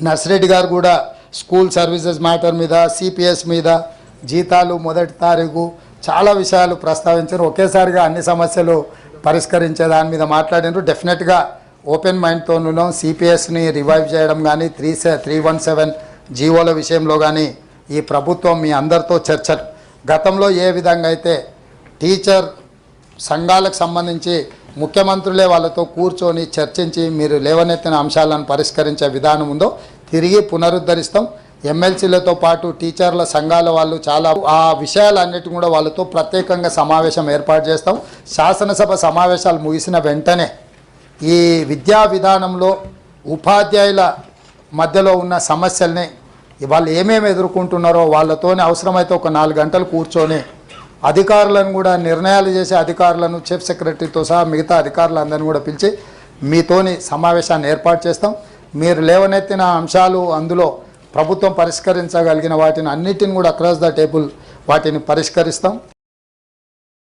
నర్సిరెడ్డి గారు కూడా school services matter మీద సిపిఎస్ మీద జీతాలు మొదటి తారీఖు చాలా విషయాలు ప్రస్తావించారు. ఒకేసారిగా అన్ని సమస్యలు పరిష్కరించే దాని మీద మాట్లాడినారు. డెఫినెట్గా ఓపెన్ మైండ్తోనూ సిపిఎస్ని రివైవ్ చేయడం కానీ త్రీ సె త్రీ వన్ సెవెన్ జీవోల విషయంలో కానీ ఈ ప్రభుత్వం మీ అందరితో చర్చలు. గతంలో ఏ విధంగా అయితే టీచర్ సంఘాలకు సంబంధించి ముఖ్యమంత్రులే వాళ్ళతో కూర్చొని చర్చించి మీరు లేవనెత్తిన అంశాలను పరిష్కరించే విధానం ఉందో తిరిగి పునరుద్ధరిస్తాం. ఎమ్మెల్సీలతో పాటు టీచర్ల సంఘాల వాళ్ళు చాలా ఆ విషయాలన్నిటి కూడా వాళ్ళతో ప్రత్యేకంగా సమావేశం ఏర్పాటు చేస్తాం. శాసనసభ సమావేశాలు ముగిసిన వెంటనే ఈ విద్యా విధానంలో ఉపాధ్యాయుల మధ్యలో ఉన్న సమస్యల్ని వాళ్ళు ఏమేమి ఎదుర్కొంటున్నారో వాళ్ళతోనే అవసరమైతే ఒక నాలుగు గంటలు కూర్చొని అధికారులను కూడా నిర్ణయాలు చేసే అధికారులను చీఫ్ సెక్రటరీతో సహా మిగతా అధికారులందరినీ కూడా పిలిచి మీతోని సమావేశాన్ని ఏర్పాటు చేస్తాం. మీరు లేవనెత్తిన అంశాలు అందులో ప్రభుత్వం పరిష్కరించగలిగిన వాటిని అన్నిటిని కూడా అక్రాస్ ద టేబుల్ వాటిని పరిష్కరిస్తాం.